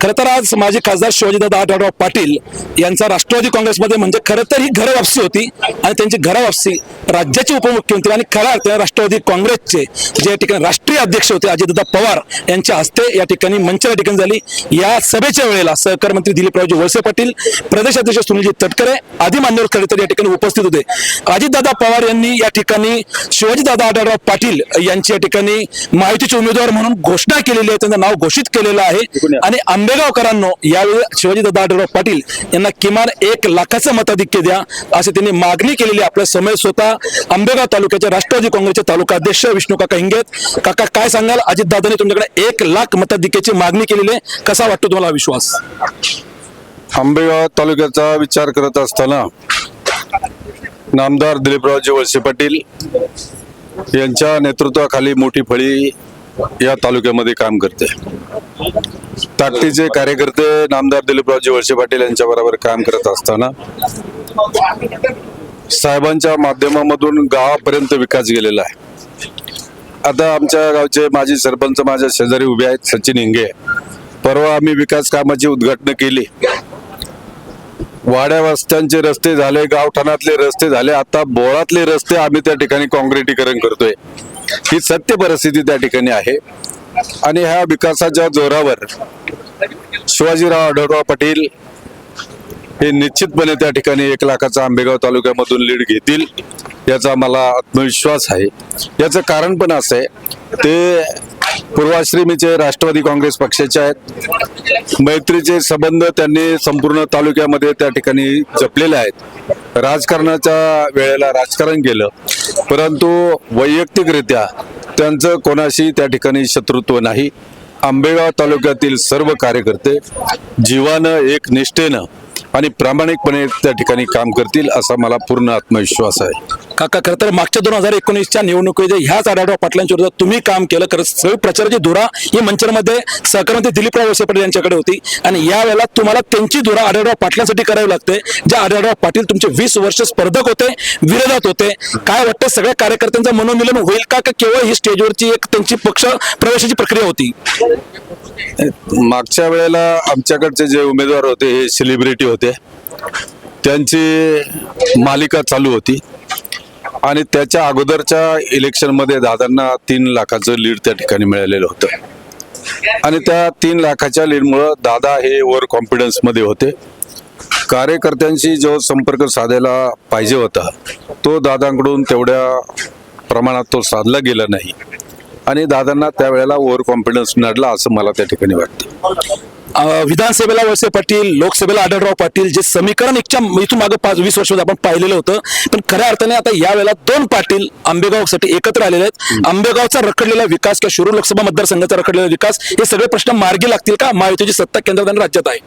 खरं तर आज माजी खासदार शिवाजीदादा आढळराव पाटील यांचा राष्ट्रवादी काँग्रेसमध्ये म्हणजे खरं तर ही घरवापसी होती आणि त्यांची घरवापसी राज्याचे उपमुख्यमंत्री आणि खऱ्या अर्थ राष्ट्रवादी काँग्रेसचे जे या ठिकाणी अध्यक्ष होते अजितदादा पवार यांच्या हस्ते या ठिकाणी मंचाच्या ठिकाणी झाली. या सभेच्या वेळेला सहकार मंत्री दिलीपरावजी वळसे पाटील प्रदेश अध्यक्ष सुनीलजी तटकरे आदी मान्यवर खरे तर या ठिकाणी उपस्थित होते. अजितदादा पवार यांनी या ठिकाणी शिवाजीदादा आढळराव पाटील यांची या ठिकाणी महायुतीचे उमेदवार म्हणून घोषणा केलेली आहे. त्यांचं नाव घोषित केलेलं आहे. आणि आंबेगावकरांनो यावेळी शिवाजीदादा आढळराव पाटील यांना किमान एक लाखाचं मताधिक्य द्या असे त्यांनी मागणी केलेली. आपल्या समय स्वतः आंबेगाव तालुक्याचे राष्ट्रवादी काँग्रेसचे तालुका अध्यक्ष विष्णू काका हिंगेत काका काय सांगाल? अजितदादांनी तुमच्याकडे एक लाख मताधिक्याची मागणी केलेली आहे. कसा वाटतो तुम्हाला हा विश्वास? आंबेगाव तालुक्याचा विचार करत असताना नामदार दिलीपरावजी वळसे पाटील यांच्या नेतृत्वाखाली मोठी फळी या तालुक्यामध्ये काम करते. ताकदीचे कार्यकर्ते नामदार दिलीपरावजी वळसे पाटील यांच्या बरोबर काम करत असताना साहेबांच्या माध्यमामधून गावापर्यंत विकास गेलेला आहे. आता आमच्या गावचे माजी सरपंच माझ्या शेजारी उभे आहेत सचिन हिंगे. परवा आम्ही विकास कामाची उद्घाटन केली. वाड्या वस्त्यांचे रस्ते झाले गावठाणातले रस्ते झाले आता बोळातले रस्ते आम्ही त्या ठिकाणी काँक्रिटीकरण करतोय. ही सत्य परिस्थिती त्या ठिकाणी आहे. आणि ह्या विकासाच्या जोरावर शिवाजीराव आढळराव पाटील हे निश्चितपणे त्या ठिकाणी एक लाखाचा आंबेगाव तालुक्यामधून लीड घेतील याचा मला आत्मविश्वास आहे. याचं कारण पण असं आहे. ते पूर्वाश्रमीचे राष्ट्रवादी काँग्रेस पक्षाचे आहेत. मैत्रीचे संबंध त्यांनी संपूर्ण तालुक्यामध्ये त्या ठिकाणी जपलेले आहेत. राजकारणाच्या वेळेला राजकारण केलं. परंतु वैयक्तिकरित्या त्यांचं कोणाशी त्या ठिकाणी शत्रुत्व नाही. आंबेगाव तालुक्यातील सर्व कार्यकर्ते जीवानं एक निष्ठेनं आणि प्रामाणिकपणे त्या ठिकाणी काम करतील असा मला पूर्ण आत्मविश्वास आहे. काका खरं तर मागच्या दोन हजार एकोणीसच्या निवडणुकीत ह्याच आढावा पाटलांच्या विरोधात तुम्ही काम केलं खरं सगळी प्रचाराची धुरा ही मंचरमध्ये सहकारमंत्री दिलीपराव वळसे पाटील यांच्याकडे होती. आणि या वेळेला तुम्हाला त्यांची धुरा आढळराव पाटलांसाठी करावी लागते जे आढळराव पाटील तुमचे वीस वर्ष स्पर्धक होते विरोधात होते. काय वाटतं सगळ्या कार्यकर्त्यांचं मनोमिलन होईल का का केवळ ही स्टेजवरची एक त्यांची पक्ष प्रवेशाची प्रक्रिया होती? मागच्या वेळेला आमच्याकडचे जे उमेदवार होते हे सेलिब्रिटी होते. त्यांची मालिका चालू होती. आणि त्याच्या अगोदरच्या इलेक्शनमध्ये दादांना तीन लाखाचं लीड त्या ठिकाणी मिळालेलं होतं. आणि त्या तीन लाखाच्या लीडमुळं दादा हे ओव्हर कॉन्फिडन्समध्ये होते. कार्यकर्त्यांशी जो संपर्क साधायला पाहिजे होता तो दादांकडून तेवढ्या प्रमाणात तो साधला गेला नाही. आणि दादांना त्यावेळेला ओव्हर कॉन्फिडन्स नडला असं मला त्या ठिकाणी वाटतं. विधानसभेला वळसे पाटील लोकसभेला आढळराव पाटील जे समीकरण एकच्या इथून मागे पाच वीस वर्ष आपण पाहिलेलं होतं. पण खऱ्या अर्थाने आता या वेळेला दोन पाटील आंबेगावसाठी एकत्र आलेले आहेत. आंबेगावचा रखडलेला विकास किंवा शिरूर लोकसभा मतदारसंघाचा रखडलेला विकास हे सगळे प्रश्न मार्गी लागतील का? महायुतीची सत्ता केंद्रात आणि राज्यात आहे.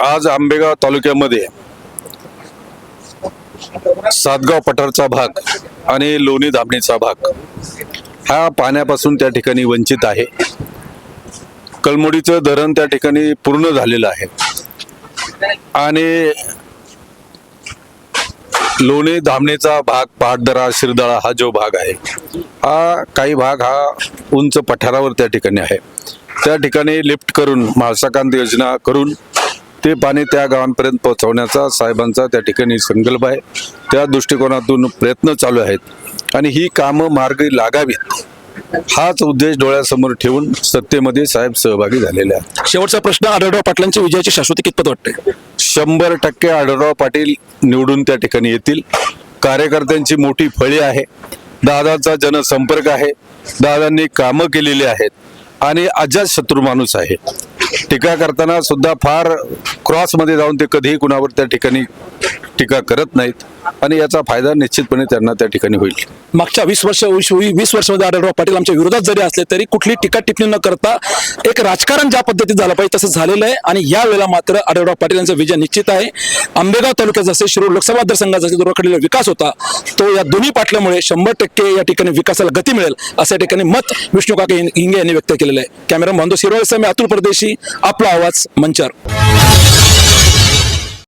आज आंबेगाव तालुक्यामध्ये सातगाव पठारचा भाग आणि लोणी धामणीचा भाग हा पाण्यापासून त्या ठिकाणी वंचित आहे. कलमोडीचं धरण त्या ठिकाणी पूर्ण झालेलं आहे. आणि लोणी धामणेचा भाग पहाटदरा शिरदळा हा जो भाग आहे हा काही भाग हा उंच पठारावर त्या ठिकाणी आहे. त्या ठिकाणी लिफ्ट करून महासाकांत योजना करून ते पाणी त्या गावांपर्यंत पोहोचवण्याचा साहेबांचा त्या ठिकाणी संकल्प आहे. त्या दृष्टिकोनातून प्रयत्न चालू आहेत. आणि ही कामं मार्गी लागावीत. हाच उद्देश डोळ्यासमोर ठेवून सत्तेमध्ये साहेब सहभागी झालेले आहेत. शेवटचा प्रश्न आढळराव पाटलांच्या विजयाची शाश्वती कितपत वाटते? शंभर टक्के आढळराव पाटील निवडून त्या ठिकाणी येतील. कार्यकर्त्यांची मोठी फळी आहे. दादाचा जनसंपर्क आहे. दादांनी कामं केलेली आहेत. आणि अजात शत्रू माणूस आहे. टीका करताना सुद्धा फार क्रॉसमध्ये जाऊन ते कधीही कुणावर त्या ठिकाणी टीका करत नाहीत. आणि याचा फायदा निश्चितपणे त्यांना त्या ठिकाणी होईल. मागच्या वीस वर्ष वीस वीस वर्षामध्ये आढळराव पाटील आमच्या विरोधात जरी असले तरी कुठली टीका टिप्पणी न करता एक राजकारण ज्या पद्धतीत झालं पाहिजे तसं झालेलं आहे. आणि या वेळेला मात्र आढळराव पाटील यांचा विजय निश्चित आहे. आंबेगाव तालुक्यात जसे शिरूर लोकसभा मतदारसंघाचा जो रखडलेला विकास होता तो या दोन्ही पाटल्यामुळे शंभर टक्के या ठिकाणी विकासाला गती मिळेल अशा ठिकाणी मत विष्णू काके हिंगे यांनी व्यक्त केलेलं आहे. कॅमेरा बांधव शिरोळ मी अतुल परदेशी. आपला आवाज मंचार